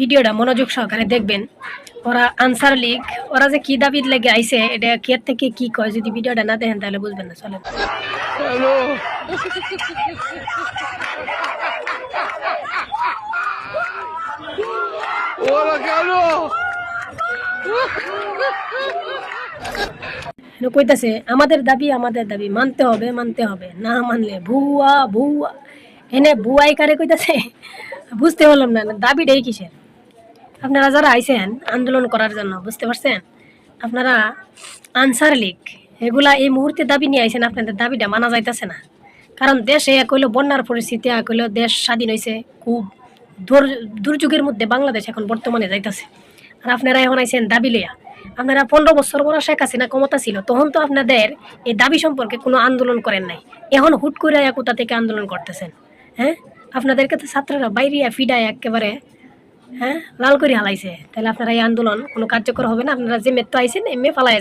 ভিডিওটা মনোযোগ সহকারে দেখবেন। ওরা আনসার লিগ ওরা যে কি দাবির লেগে আইছে এটা কে থেকে কি কয় যদি ভিডিওটা না দেখেন তাহলে বুঝবেন না চলেন। Carlos. কইতাছে আমাদের দাবি আমাদের দাবি মানতে হবে মানতে হবে না মানলে ভুয়া ভুয়া। এনে ভুয়াই কারে কইতাছে? বুঝতে পারলাম না দাবিটাই কিসের? আপনারা যারা আইছেন আন্দোলন করার জন্য, বুঝতে পারছেন? আপনারা আনসার লিগ, এগুলা এই মুহূর্তে দাবি নিয়ে আইছেন, আপনাদের দাবিটা মানা যাইতেছে না। কারণ দেশে এক হইল বন্যার পরিস্থিতি, এক হইল দেশ স্বাধীন হয়েছে খুব দুর্যোগের মধ্যে বাংলাদেশ এখন বর্তমানে যাইতেছে। আর আপনারা এখন আইছেন দাবি লইয়া। আপনারা পনেরো বছর পর শেখ হাসিনা ক্ষমতা ছিল, তখন তো আপনাদের এই দাবি সম্পর্কে কোনো আন্দোলন করেন নাই। এখন হুট করে কোথা থেকে আন্দোলন করতেছেন হ্যাঁ? আপনাদেরকে তো ছাত্ররা বাইরিয়া ফিডায় একেবারে হ্যাঁ? লাল করে হালাইছে। তাহলে আপনারা এই আন্দোলন কোনো কার্যকর হবে না। আপনারা যে মেত্র আইছেন, এমনি পালাই